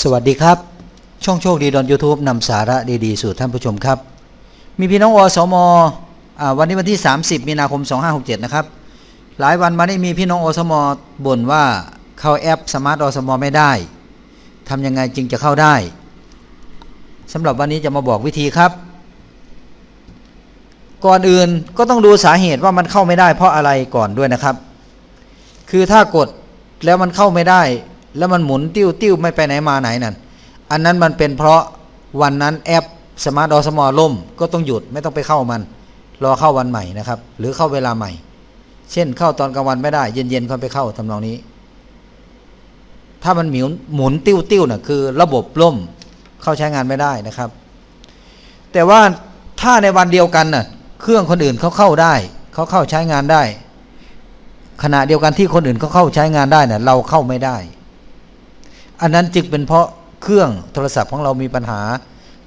สวัสดีครับ ช่องโชคดีดอน YouTube นำสาระดีๆ สู่ท่านผู้ชมครับ มีพี่น้องอสมอวันนี้วันที่ 30 มีนาคม 2567 นะครับ หลายวันมานี้มีพี่น้องอสมบ่นว่าเข้าแอปสมาร์ทอสมไม่ได้ทำยังไงจึงจะเข้าได้สำหรับวันนี้จะมาบอกวิธีครับ ก่อนอื่นก็ต้องดูสาเหตุว่ามันเข้าไม่ได้เพราะอะไรก่อนด้วยนะครับ คือถ้ากดแล้วมันเข้าไม่ได้ แล้วมันหมุนติ้วติ้วไม่ไปไหนมาไหนนั่นอันนั้นมันเป็นเพราะวันนั้นแอปสมาร์ทอสมอล่มก็ต้องหยุดไม่ต้องไปเข้ามัน รอเข้าวันใหม่นะครับ หรือเข้าเวลาใหม่ เช่นเข้าตอนกลางวันไม่ได้ เย็นๆค่อยไปเข้าทำนองนี้ ถ้ามันหมุนหมุนติ้วติ้วน่ะคือระบบล่มเข้าใช้งานไม่ได้นะครับ แต่ว่าถ้าในวันเดียวกันน่ะเครื่องคนอื่นเขาเข้าได้เขาเข้าใช้งานได้ ขณะเดียวกันที่คนอื่นเขาเข้าใช้งานได้เนี่ยเราเข้าไม่ได้ อันนั้นจึงเป็นเพราะเครื่องโทรศัพท์ของเรามีปัญหา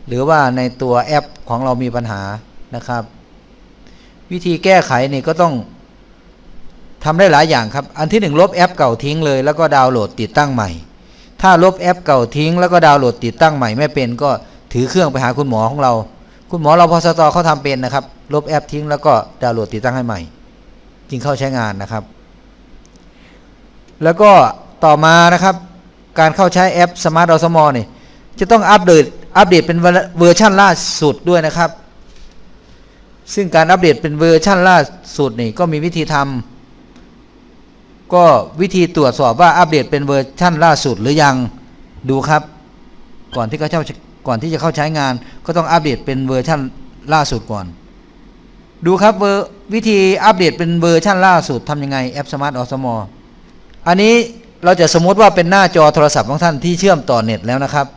หรือว่าในตัวแอปของเรามีปัญหานะครับ วิธีแก้ไขนี่ก็ต้องทำได้หลายอย่างครับ อันที่หนึ่งลบแอปเก่าทิ้งเลยแล้วก็ดาวน์โหลดติดตั้งใหม่ ถ้าลบแอปเก่าทิ้ง แล้วก็ดาวน์โหลดติดตั้งใหม่ไม่เป็น ก็ถือเครื่องไปหาคุณหมอของเรา คุณหมอเราพอสตอเขาทำเป็นนะครับ ลบแอปทิ้งแล้วก็ดาวน์โหลดติดตั้งให้ใหม่ จึงเข้าใช้งานนะครับ แล้วก็ต่อมานะครับ การเข้าใช้แอป Smart o s m o นี่จะต้องอัปเดตอัปเดตเป็นเวอร์ชันล่าสุดด้วยนะครับ ซึ่งการอัปเดตเป็นเวอร์ชันล่าสุดนี่ก็มีวิธีทำก็วิธีตรวจสอบว่าอัปเดตเป็นเวอร์ชันล่าสุดหรือยังดูครับ ก่อนที่เขาเจ้าก่อนที่จะเข้าใช้งาน ก็ต้องอัปเดตเป็นเวอร์ชันล่าสุดก่อน ดูครับวิธีอัปเดตเป็นเวอร์ชันล่าสุดทำยังไงแอป Smart o s m o อันนี้ เราจะสมมติว่าเป็นหน้าจอโทรศัพท์ของท่านที่เชื่อมต่อเน็ตแล้วนะครับ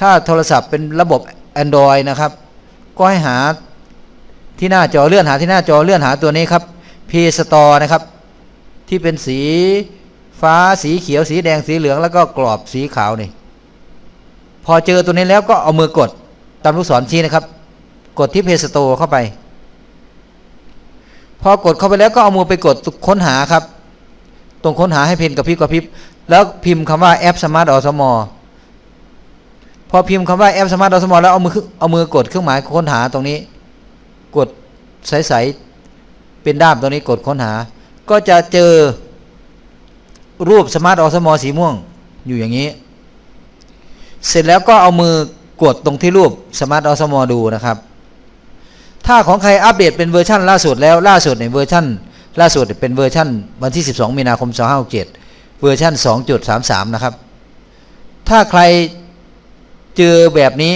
ถ้าโทรศัพท์เป็นระบบ Android นะครับ ก็ให้หาที่หน้าจอเลื่อนหาที่หน้าจอเลื่อนหาตัวนี้ครับ Play Store นะครับ ที่เป็นสีฟ้าสีเขียวสีแดงสีเหลืองแล้วก็กรอบสีขาวนี่พอเจอตัวนี้แล้วก็เอามือกดตามลูกศรชี้นะครับ กดที่ Play Store เข้าไป พอกดเข้าไปแล้วก็เอามือไปกดค้นหาครับ ตรงค้นหาให้เพนกับพริบกับพริบ แล้วพิมพ์คำว่าแอปสมาร์ทอสมอพอพิมพ์คำว่าแอปสมาร์ทอสมอแล้วเอามือเอามือกดเครื่องหมายค้นหาตรงนี้ กดใสๆเป็นด้ามตรงนี้กดค้นหา ก็จะเจอรูปสมาร์ทอสมอสีม่วงอยู่อย่างนี้ เสร็จแล้วก็เอามือกดตรงที่รูปสมาร์ทอสมอดูนะครับ ถ้าของใครอัปเดตเป็นเวอร์ชันล่าสุดแล้วล่าสุดในเวอร์ชัน ล่าสุดเป็นเวอร์ชันวันที่ 12 มีนาคม 2567 เวอร์ชัน2.33 นะครับ ถ้าใครเจอแบบนี้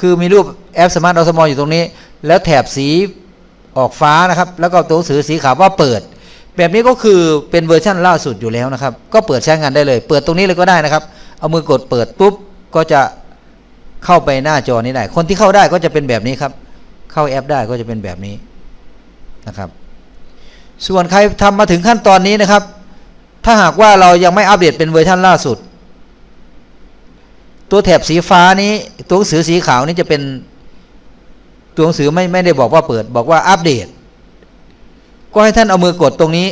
คือมีรูปแอปสมาร์ทอสมออยู่ตรงนี้ แล้วแถบสีออกฟ้านะครับ แล้วก็ตัวหนังสือสีขาวว่าเปิด แบบนี้ก็คือเป็นเวอร์ชันล่าสุดอยู่แล้วนะครับ ก็เปิดใช้งานได้เลย เปิดตรงนี้เลยก็ได้นะครับ เอามือกดเปิดปุ๊บก็จะเข้าไปหน้าจอนี้ได้ คนที่เข้าได้ก็จะเป็นแบบนี้ครับ เข้าแอปได้ก็จะเป็นแบบนี้นะครับ ส่วนใครทำมาถึงขั้นตอนนี้นะครับ ถ้าหากว่าเรายังไม่อัปเดตเป็นเวอร์ชันล่าสุด ตัวแถบสีฟ้านี้ตัวหนังสือสีขาวนี้จะเป็นตัวหนังสือไม่ไม่ได้บอกว่าเปิด บอกว่าอัปเดต ก็ให้ท่านเอามือกดตรงนี้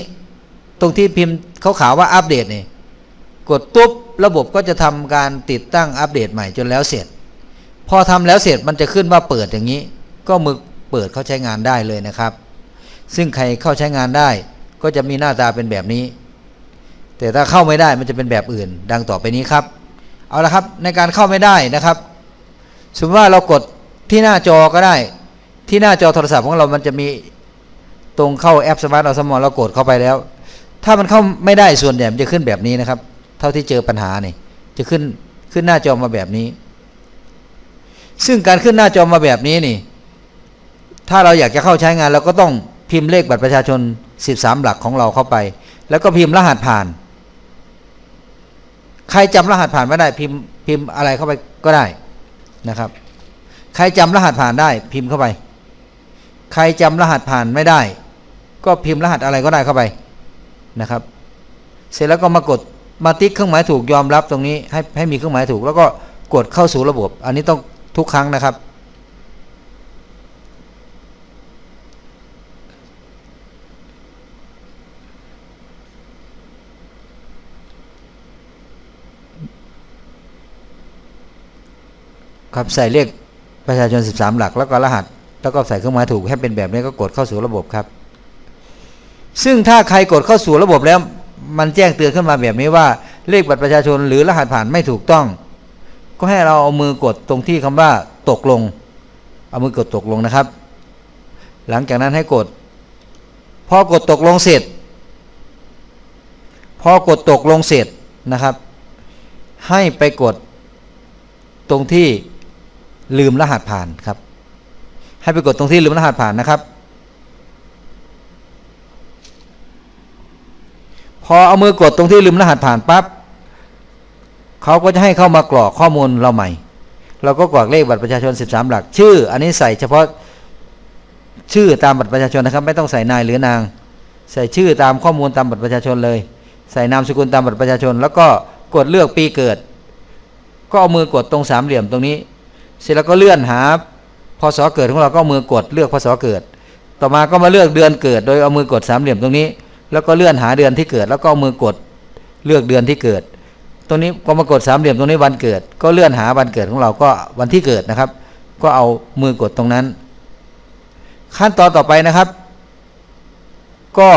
ตรงที่พิมพ์เขาขาวว่าอัปเดตนี่กดปุ๊บระบบก็จะทำการติดตั้งอัปเดตใหม่จนแล้วเสร็จ พอทำแล้วเสร็จมันจะขึ้นว่าเปิดอย่างนี้ ก็มือเปิดเข้าใช้งานได้เลยนะครับ ซึ่งใครเข้าใช้งานได้ ก็จะมีหน้าตาเป็นแบบนี้ แต่ถ้าเข้าไม่ได้มันจะเป็นแบบอื่น ดังต่อไปนี้ครับ เอาละครับในการเข้าไม่ได้นะครับ สมมติว่าเรากดที่หน้าจอก็ได้ ที่หน้าจอโทรศัพท์ของเรามันจะมีตรงเข้าแอปสมาร์ทอสมอเรากดเข้าไปแล้ว ถ้ามันเข้าไม่ได้ส่วนใหญ่มันจะขึ้นแบบนี้นะครับ เท่าที่เจอปัญหานี่จะขึ้นขึ้นหน้าจอมาแบบนี้ ซึ่งการขึ้นหน้าจอมาแบบนี้นี่ ถ้าเราอยากจะเข้าใช้งานเราก็ต้อง พิมพ์เลขบัตรประชาชน 13 หลักของเราเข้าไป แล้วก็พิมพ์รหัสผ่าน ใครจำรหัสผ่านไม่ได้พิมพ์พิมพ์อะไรเข้าไปก็ได้นะครับ ใครจำรหัสผ่านได้พิมพ์เข้าไป ใครจำรหัสผ่านไม่ได้ ก็พิมพ์รหัสอะไรก็ได้เข้าไปนะครับ เสร็จแล้วก็มากดมาติ๊กเครื่องหมายถูกยอมรับตรงนี้ให้ให้มีเครื่องหมายถูก แล้วก็กดเข้าสู่ระบบ อันนี้ต้องทุกครั้งนะครับ ครับใส่เลขประชาชน 13 หลัก แล้วก็รหัส แล้วก็ใส่เครื่องหมายถูกให้เป็นแบบนี้ก็กดเข้าสู่ระบบครับ ซึ่งถ้าใครกดเข้าสู่ระบบแล้ว มันแจ้งเตือนขึ้นมาแบบนี้ว่า เลขบัตรประชาชนหรือรหัสผ่านไม่ถูกต้อง ก็ให้เราเอามือกดตรงที่คำว่าตกลง เอามือกดตกลงนะครับ หลังจากนั้นให้กด พอกดตกลงเสร็จ พอกดตกลงเสร็จนะครับ ให้ไปกดตรงที่ ลืมรหัสผ่านครับ ให้ไปกดตรงที่ลืมรหัสผ่านนะครับ พอเอามือกดตรงที่ลืมรหัสผ่านปั๊บเขาก็จะให้เข้ามากรอกข้อมูลเราใหม่ เราก็กรอกเลขบัตรประชาชน 13 หลัก ชื่อ อันนี้ใส่เฉพาะชื่อตามบัตรประชาชนนะครับ ไม่ต้องใส่นายหรือนาง ใส่ชื่อตามข้อมูลตามบัตรประชาชนเลย ใส่นามสกุลตามบัตรประชาชน แล้วก็กดเลือกปีเกิด ก็เอามือกดตรงสามเหลี่ยมตรงนี้ เสร็จแล้วก็เลื่อนหาพศเกิดของเราก็มือกดเลือกพศเกิด ต่อมาก็มาเลือกเดือนเกิด โดยเอามือกดสามเหลี่ยมตรงนี้ แล้วก็เลื่อนหาเดือนที่เกิด แล้วก็มือกดเลือกเดือนที่เกิด ตรงนี้ก็มากดสามเหลี่ยมตรงนี้วันเกิด ก็เลื่อนหาวันเกิดของเราก็วันที่เกิดนะครับ ก็เอามือกดตรงนั้น ขั้นตอนต่อไปนะครับ ก็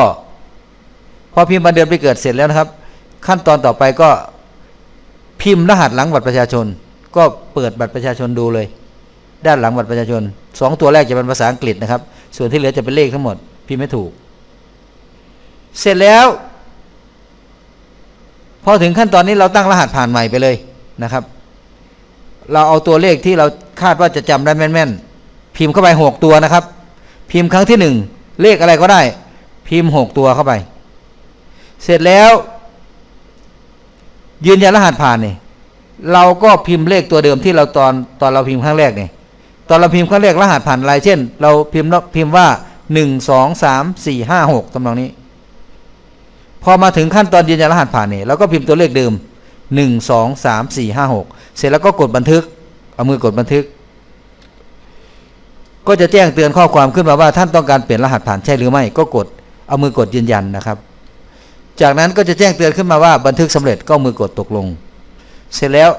พอพิมพ์วันเดือนปีเกิดเสร็จแล้วนะครับ ขั้นตอนต่อไปก็พิมพ์รหัสหลังบัตรประชาชน ก็เปิดบัตรประชาชนดูเลย ด้านหลังบัตรประชาชนสองตัวแรกจะเป็นภาษาอังกฤษนะครับ ส่วนที่เหลือจะเป็นเลขทั้งหมดพิมพ์ไม่ถูก เสร็จแล้ว พอถึงขั้นตอนนี้เราตั้งรหัสผ่านใหม่ไปเลยนะครับ เราเอาตัวเลขที่เราคาดว่าจะจำได้แม่นๆพิมพ์เข้าไปหกตัวนะครับ พิมพ์ครั้งที่หนึ่งเลขอะไรก็ได้ พิมพ์หกตัวเข้าไป เสร็จแล้ว ยืนยันรหัสผ่านเนี่ย เราก็พิมพ์เลขตัวเดิมที่เราตอนตอนเราพิมพ์ครั้งแรกเนี่ยตอนเราพิมพ์ครั้งแรกรหัสผ่านอะไรเช่น เราพิมพ์พิมพ์ว่าหนึ่งสองสามสี่ห้าหกตำนองนี้ พอมาถึงขั้นตอนยืนยันรหัสผ่านเนี่ยเราก็พิมพ์ตัวเลขเดิมหนึ่งสองสามสี่ห้าหกเสร็จแล้วก็กดบันทึก เอามือกดบันทึก ก็จะแจ้งเตือนข้อความขึ้นมาว่าท่านต้องการเปลี่ยนรหัสผ่านใช่หรือไม่ก็กดเอามือกดยืนยันนะครับ จากนั้นก็จะแจ้งเตือนขึ้นมาว่าบันทึกสำเร็จก็มือกดตกลง เสร็จแล้ว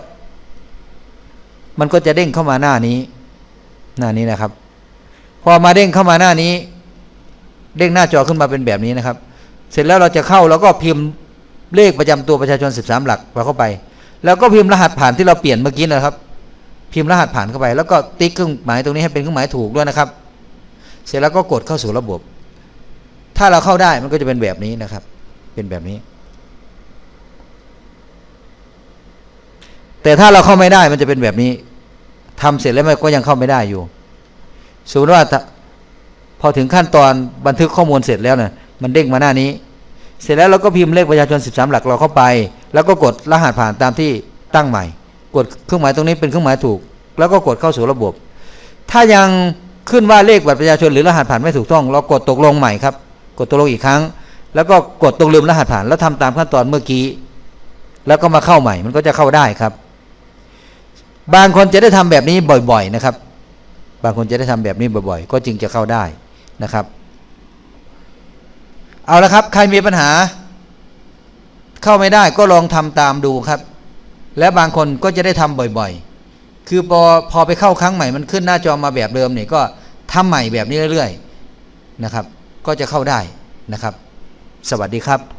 มันก็จะเด้งเข้ามาหน้านี้ หน้านี้นะครับ พอมาเด้งเข้ามาหน้านี้ เด้งหน้าจอขึ้นมาเป็นแบบนี้นะครับ เสร็จแล้วเราจะเข้าแล้วก็พิมพ์เลขประจำตัวประชาชน 13 หลักเข้าไป แล้วก็พิมพ์รหัสผ่านที่เราเปลี่ยนเมื่อกี้นะครับ พิมพ์รหัสผ่านเข้าไป แล้วก็ติ๊กเครื่องหมายตรงนี้ให้เป็นเครื่องหมายถูกด้วยนะครับ เสร็จแล้วก็กดเข้าสู่ระบบ ถ้าเราเข้าได้มันก็จะเป็นแบบนี้นะครับ เป็นแบบนี้ แต่ถ้าเราเข้าไม่ได้มันจะเป็นแบบนี้ทำเสร็จแล้วมันก็ยังเข้าไม่ได้อยู่ สมมติว่าพอถึงขั้นตอนบันทึกข้อมูลเสร็จแล้วเนี่ยมันเด้งมาหน้านี้ เสร็จแล้วเราก็พิมพ์เลขประชาชน 13 หลักเราเข้าไป แล้วก็กดรหัสผ่านตามที่ตั้งใหม่ กดเครื่องหมายตรงนี้เป็นเครื่องหมายถูก แล้วก็กดเข้าสู่ระบบ ถ้ายังขึ้นว่าเลขบัตรประชาชนหรือรหัสผ่านไม่ถูกต้อง เรากดตกลงใหม่ครับ กดตกลงอีกครั้ง แล้วก็กดตรงลืมรหัสผ่านแล้วทำตามขั้นตอนเมื่อกี้ แล้วก็มาเข้าใหม่ มันก็จะเข้าได้ครับ บางคนจะได้ทำแบบนี้บ่อย ๆนะครับ บางคนจะได้ทำแบบนี้บ่อย ๆ ก็จึงจะเข้าได้นะครับ เอาละครับ ใครมีปัญหา เข้าไม่ได้ก็ลองทำตามดูครับ และบางคนก็จะได้ทำบ่อย ๆ คือพอพอไปเข้าครั้งใหม่มันขึ้นหน้าจอมาแบบเดิมเนี่ยก็ทำใหม่แบบนี้เรื่อย ๆ นะครับ ก็จะเข้าได้นะครับ สวัสดีครับ